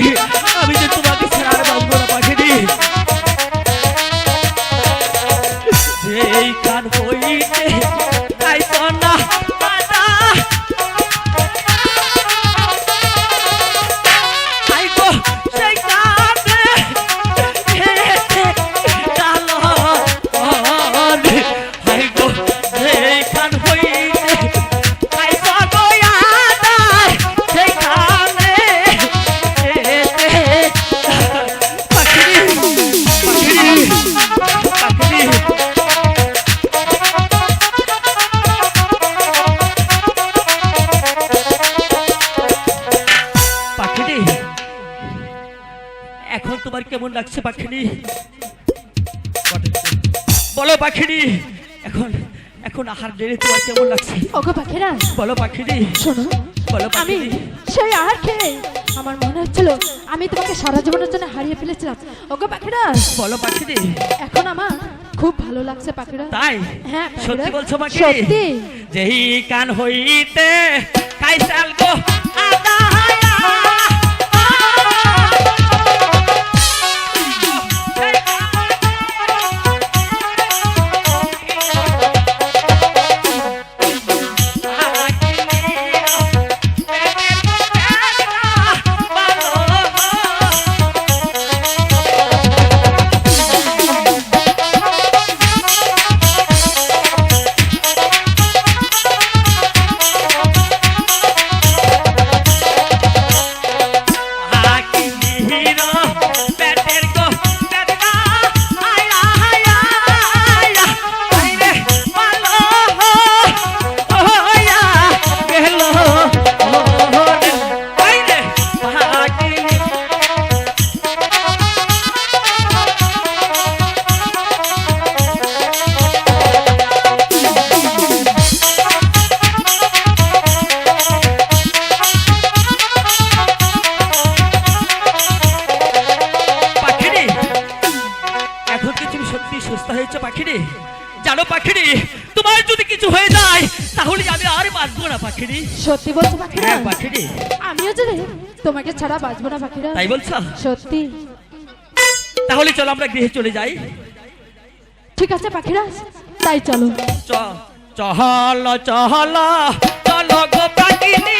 Yeah. তোমার কেমন লাগছে পাখিরি বলো পাখিরি এখন এখন আহার জেনে তোমার কেমন লাগছে? ওগো পাখিরা বলো পাখিরি শোনো বলো আমি সেই আহার খেয়ে আমার মনে হচ্ছিল আমি তোমাকে সারা জীবনের জন্য হারিয়ে ফেলেছিলাম। ওগো পাখিরা বলো পাখিরি এখন আমার খুব ভালো লাগছে পাখিরা। তাই? হ্যাঁ। সত্যি বলছো পাখি সত্যি। যেই কান হইতে কাইসাল গো আদা হায়া। হয়েছে পাখিরি জানো পাখিরি তোমার যদি কিছু হয়ে যায় তাহলে আমি আর বাঁচবো না পাখিরি সত্যি বলছো পাখিরা? হ্যাঁ পাখিরি আমিও যদি তোমাকে ছাড়া বাঁচবো না পাখিরা? তাই বলছো? সত্যি। তাহলে চলো আমরা গৃহে চলে যাই। ঠিক আছে পাখিরা তাই চলো। চহল চহল চলো গো পাখিরি